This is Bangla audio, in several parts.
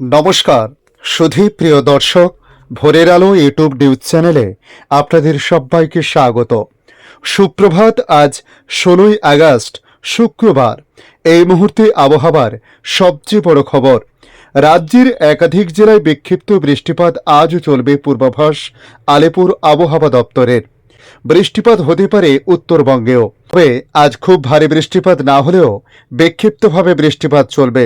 নমস্কার, সুধী প্রিয় দর্শক, ভোরের আলো ইউটিউব নিউজ চ্যানেলে আপনাদের সবাইকে স্বাগত। সুপ্রভাত, আজ ষোলোই আগস্ট, শুক্রবার। এই মুহূর্তে আবহাওয়ার সবচেয়ে বড় খবর। রাজ্যের একাধিক জেলায় বিক্ষিপ্ত বৃষ্টিপাত আজও চলবে পূর্বাভাস আলিপুর আবহাওয়া দপ্তরের। বৃষ্টিপাত হতে পারে উত্তরবঙ্গেও। তবে আজ খুব ভারী বৃষ্টিপাত না হলেও বিক্ষিপ্তভাবে বৃষ্টিপাত চলবে।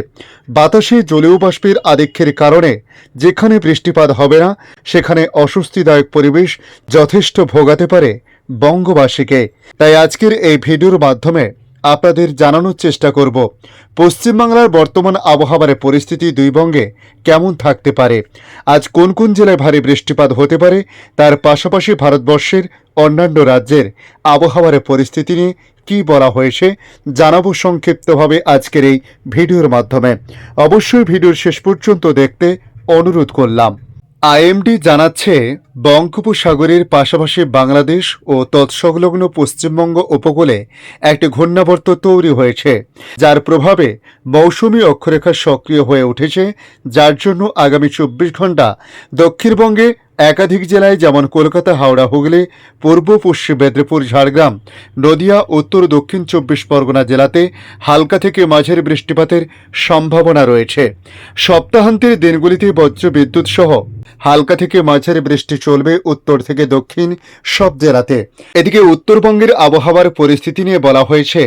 বাতাসে জলীয় বাষ্পের আধিক্যের কারণে যেখানে বৃষ্টিপাত হবে না, সেখানে অস্বস্তিদায়ক পরিবেশ যথেষ্ট ভোগাতে পারে বঙ্গবাসীকে। তাই আজকের এই ভিডিওর মাধ্যমে আপনাদের জানানোর চেষ্টা করব, পশ্চিমবাংলার বর্তমান আবহাওয়ার পরিস্থিতি দুই বঙ্গে কেমন থাকতে পারে, আজ কোন কোন জেলায় ভারী বৃষ্টিপাত হতে পারে, তার পাশাপাশি ভারতবর্ষের অন্যান্য রাজ্যের আবহাওয়ার পরিস্থিতি নিয়ে কী বলা হয়েছে জানাব সংক্ষিপ্তভাবে আজকের এই ভিডিওর মাধ্যমে। অবশ্যই ভিডিওর শেষ পর্যন্ত দেখতে অনুরোধ করলাম। আইএমডি জানাচ্ছে বঙ্গোপসাগরের পাশাপাশি বাংলাদেশ ও তৎসংলগ্ন পশ্চিমবঙ্গ উপকূলে একটি ঘূর্ণাবর্ত তৈরি হয়েছে, যার প্রভাবে মৌসুমী অক্ষরেখা সক্রিয় হয়ে উঠেছে, যার জন্য আগামী চব্বিশ ঘণ্টা দক্ষিণবঙ্গে একাধিক জেলায় যেমন কলকাতা, হাওড়া, হুগলি, পূর্ব, পশ্চিম মেদিনীপুর, ঝাড়গ্রাম, নদিয়া, উত্তর, দক্ষিণ চব্বিশ পরগনা জেলাতে হালকা থেকে মাঝের বৃষ্টিপাতের সম্ভাবনা রয়েছে। সপ্তাহান্তের দিনগুলিতে বজ্র বিদ্যুৎ সহ হালকা থেকে মাঝের বৃষ্টি চলবে উত্তর থেকে দক্ষিণ সব জেলাতে। এদিকে উত্তরবঙ্গের আবহাওয়ার পরিস্থিতি নিয়ে বলা হয়েছে,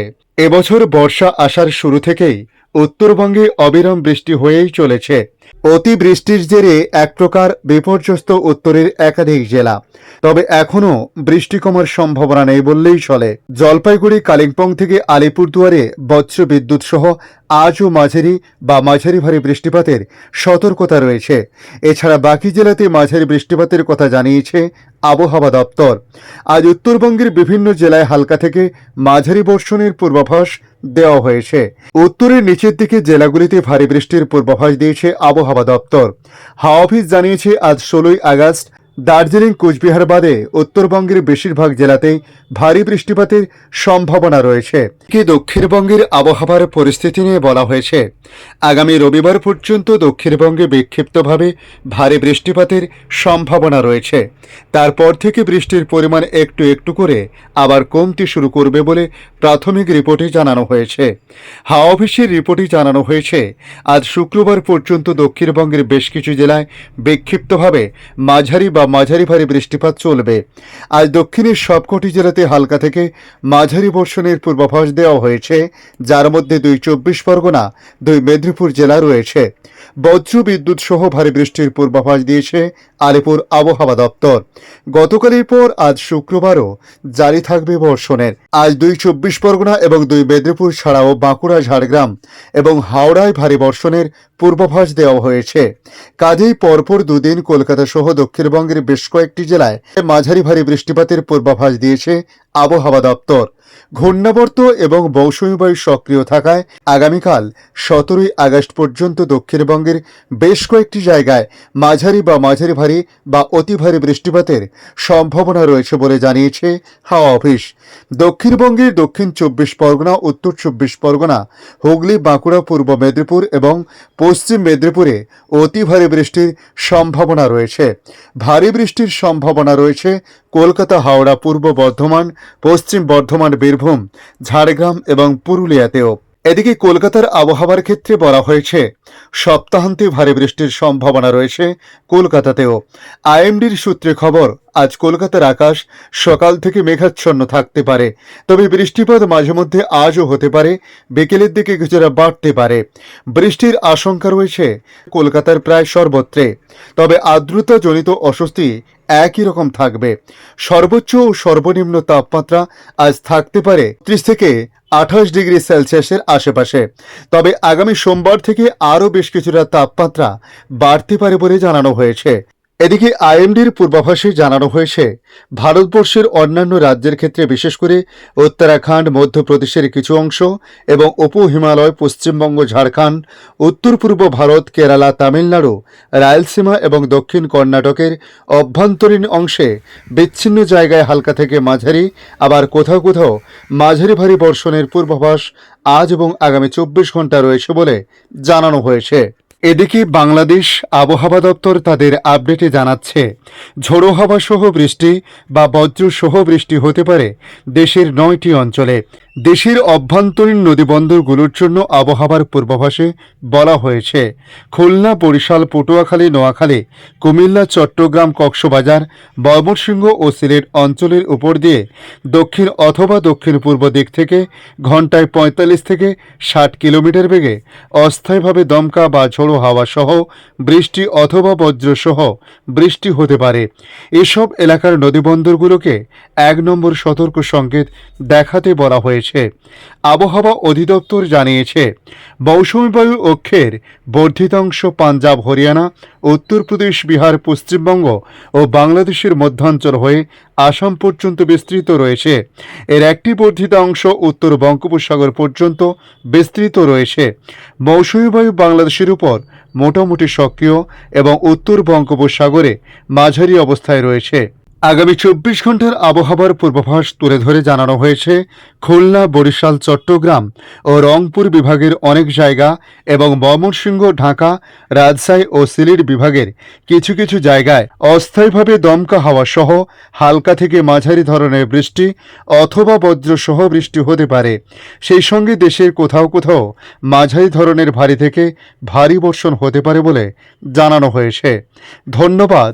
এবছর বর্ষা আসার শুরু থেকেই উত্তরবঙ্গে অবিরাম বৃষ্টি হয়েই চলেছে। অতি বৃষ্টির জেরে এক প্রকার বিপর্যস্ত উত্তরের একাধিক জেলা। তবে এখনও বৃষ্টি কমার সম্ভাবনা নেই বললেই চলে। জলপাইগুড়ি, কালিম্পং থেকে আলিপুরদুয়ারে বজ্র বিদ্যুৎ সহ আজও মাঝারি বা মাঝারি ভারী বৃষ্টিপাতের সতর্কতা রয়েছে। এছাড়া বাকি জেলাতে মাঝারি বৃষ্টিপাতের কথা জানিয়েছে আবহাওয়া দপ্তর। আজ উত্তরবঙ্গের বিভিন্ন জেলায় হালকা থেকে মাঝারি বর্ষণের পূর্বাভাস দেওয়া হয়েছে। উত্তরের নিচের দিকে জেলাগুলিতে ভারী বৃষ্টির পূর্বাভাস দিয়েছে আবহাওয়া দপ্তর। হাওয়া অফিস জানিয়েছে, আজ ষোলোই আগস্ট দার্জিলিং, কোচবিহার বাদে উত্তরবঙ্গের বেশিরভাগ জেলাতেই ভারী বৃষ্টিপাতের সম্ভাবনা রয়েছে। কি দক্ষিণবঙ্গের আবহাওয়ার পরিস্থিতি নিয়ে বলা হয়েছে? আগামী রবিবার পর্যন্ত দক্ষিণবঙ্গে বিক্ষিপ্তভাবে ভারী বৃষ্টিপাতের সম্ভাবনা রয়েছে। তারপর থেকে বৃষ্টির পরিমাণ একটু একটু করে আবার কমতে শুরু করবে বলে প্রাথমিক রিপোর্টে জানানো হয়েছে। হাওয়া অফিসের রিপোর্টে জানানো হয়েছে, আজ শুক্রবার পর্যন্ত দক্ষিণবঙ্গের বেশ কিছু জেলায় বিক্ষিপ্তভাবে মাঝারি বা মাঝারি ভারী বৃষ্টিপাত চলবে। আজ দক্ষিণের সবকটি জেলাতে হালকা থেকে মাঝারি বর্ষণের পূর্বাভাস দেওয়া হয়েছে, যার মধ্যে দুই চব্বিশ পরগনা, দুই মেদিনীপুর জেলা রয়েছে। বজ্র বিদ্যুৎ সহ ভারী বৃষ্টির পূর্বাভাস দিয়েছে আলিপুর আবহাওয়া দপ্তর। গতকালের পর আজ শুক্রবারও জারি থাকবে বর্ষণের। আজ দুই চব্বিশ পরগনা এবং দুই মেদিনীপুর ছাড়াও বাঁকুড়া, ঝাড়গ্রাম এবং হাওড়ায় ভারী বর্ষণের পূর্বাভাস দেওয়া হয়েছে। কাজেই পরপর দুদিন কলকাতা সহ দক্ষিণবঙ্গের বেশ কয়েকটি জেলায় মাঝারি ভারী বৃষ্টিপাতের পূর্বাভাস দিয়েছে আবহাওয়া দপ্তর। ঘূর্ণাবর্ত এবং মৌসুমী বায়ু সক্রিয় থাকায় আগামীকাল সতেরোই আগস্ট পর্যন্ত দক্ষিণবঙ্গের বেশ কয়েকটি জায়গায় মাঝারি বা মাঝারি ভারী বা অতি ভারী বৃষ্টিপাতের সম্ভাবনা রয়েছে বলে জানিয়েছে হাওয়া অফিস। দক্ষিণবঙ্গের দক্ষিণ চব্বিশ পরগনা, উত্তর চব্বিশ পরগনা, হুগলি, বাঁকুড়া, পূর্ব মেদিনীপুর এবং পশ্চিম মেদিনীপুরে অতি ভারী বৃষ্টির সম্ভাবনা রয়েছে। ভারী বৃষ্টির সম্ভাবনা রয়েছে কলকাতা, হাওড়া, পূর্ব বর্ধমান, পশ্চিম বর্ধমান, বীরভূম, ঝাড়গ্রাম এবং পুরুলিয়াতেও। এদিকে কলকাতার আবহাওয়ার ক্ষেত্রে বলা হয়েছে, সপ্তাহান্তে ভারী বৃষ্টির সম্ভাবনা রয়েছে কলকাতাতেও। আইএমডির সূত্রে খবর আজ কলকাতার আকাশ সকাল থেকে মেঘাচ্ছন্ন থাকতে পারে। তবে বৃষ্টিপাত মাঝে মধ্যে আজও হতে পারে। বিকেলের দিকে কিছুটা বাড়তে পারে। বৃষ্টির আশঙ্কা রয়েছে কলকাতার প্রায় সর্বত্রে। তবে আর্দ্রতা জনিত অস্বস্তি একই রকম থাকবে। সর্বোচ্চ ও সর্বনিম্ন তাপমাত্রা আজ থাকতে পারে ত্রিশ থেকে আঠাশ ডিগ্রি সেলসিয়াসের আশেপাশে। তবে আগামী সোমবার থেকে আরও বেশ কিছুটা তাপমাত্রা বাড়তে পারে বলে জানানো হয়েছে। এদিকে আইএমডির পূর্বাভাসে জানানো হয়েছে, ভারতবর্ষের অন্যান্য রাজ্যের ক্ষেত্রে বিশেষ করে উত্তরাখণ্ড, মধ্যপ্রদেশের কিছু অংশ এবং উপ হিমালয় পশ্চিমবঙ্গ, ঝাড়খণ্ড উত্তর পূর্ব ভারত, কেরালা, তামিলনাড়ু রায়লসীমা এবং দক্ষিণ কর্ণাটকের অভ্যন্তরীণ অংশে বিচ্ছিন্ন জায়গায় হালকা থেকে মাঝারি, আবার কোথাও কোথাও মাঝারি ভারী বর্ষণের পূর্বাভাস আজ এবং আগামী চব্বিশ ঘণ্টা রয়েছে বলে জানানো হয়েছে। এদিকে বাংলাদেশ আবহাওয়া দপ্তর তাদের আপডেটে জানাচ্ছে, ঝোড়ো হাওয়া সহ বৃষ্টি বা বজ্র সহ বৃষ্টি হতে পারে দেশের নয়টি অঞ্চলে। দেশের অভ্যন্তরীণ নদীবন্দরগুলোর জন্য আবহাওয়ার পূর্বাভাসে বলা হয়েছে, খুলনা, বরিশাল, পটুয়াখালী, নোয়াখালী, কুমিল্লা, চট্টগ্রাম, কক্সবাজার ময়মনসিংহ ও সিলেট অঞ্চলের উপর দিয়ে দক্ষিণ অথবা দক্ষিণ পূর্ব দিক থেকে ঘন্টায় পঁয়তাল্লিশ থেকে ষাট কিলোমিটার বেগে অস্থায়ীভাবে দমকা বা ঝোড়ো হাওয়া সহ বৃষ্টি অথবা বজ্রসহ বৃষ্টি হতে পারে। এসব এলাকার নদীবন্দরগুলোকে এক নম্বর সতর্ক সংকেত দেখাতে বলা হয়েছে। আবহাওয়া অধিদপ্তর জানিয়েছে, মৌসুমী বায়ু অক্ষের বর্ধিতাংশ পাঞ্জাব, হরিয়ানা, উত্তরপ্রদেশ, বিহার, পশ্চিমবঙ্গ ও বাংলাদেশের মধ্যাঞ্চল হয়ে আসাম পর্যন্ত বিস্তৃত রয়েছে। এর একটি বর্ধিত অংশ উত্তর বঙ্গোপসাগর পর্যন্ত বিস্তৃত রয়েছে। মৌসুমী বায়ু বাংলাদেশের উপর মোটামুটি সক্রিয় এবং উত্তর বঙ্গোপসাগরে মাঝারি অবস্থায় রয়েছে। আগামী চব্বিশ ঘণ্টার আবহাওয়ার পূর্বাভাস তুলে ধরে জানানো হয়েছে খুলনা, বরিশাল, চট্টগ্রাম ও রংপুর বিভাগের অনেক জায়গা এবং ময়মনসিংহ, ঢাকা, রাজশাহী ও সিলেট বিভাগের কিছু কিছু জায়গায় অস্থায়ীভাবে দমকা হাওয়া সহ হালকা থেকে মাঝারি ধরনের বৃষ্টি অথবা বজ্রসহ বৃষ্টি হতে পারে। সেই সঙ্গে দেশের কোথাও কোথাও মাঝারি ধরনের ভারী থেকে ভারী বর্ষণ হতে পারে বলে জানানো হয়েছে। ধন্যবাদ।